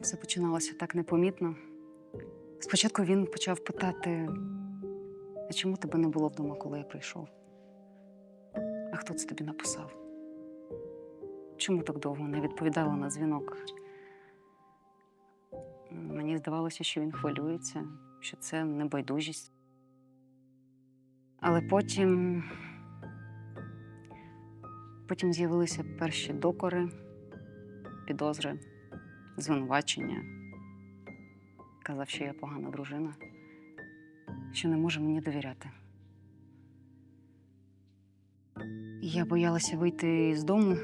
Все починалося так непомітно. Спочатку він почав питати, а чому тебе не було вдома, коли я прийшов? А хто це тобі написав? Чому так довго не відповідала на дзвінок? Мені здавалося, що він хвилюється, що це небайдужість. Але потім. Потім з'явилися перші докори, підозри, звинувачення. Казав, що я погана дружина, що не може мені довіряти. Я боялася вийти з дому,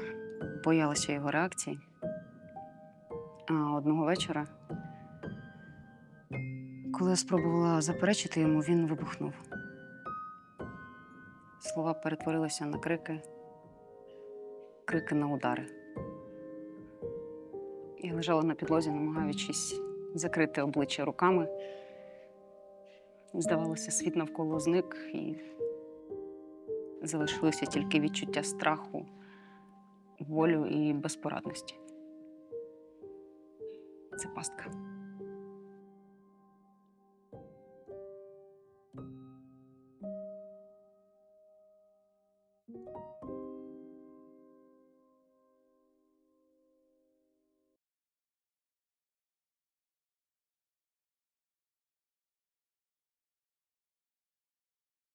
боялася його реакції. А одного вечора, коли я спробувала заперечити йому, він вибухнув. Слова перетворилися на крики, крики на удари. Я лежала на підлозі, намагаючись закрити обличчя руками. Здавалося, світ навколо зник і залишилося тільки відчуття страху, волю і безпорадності. Це пастка.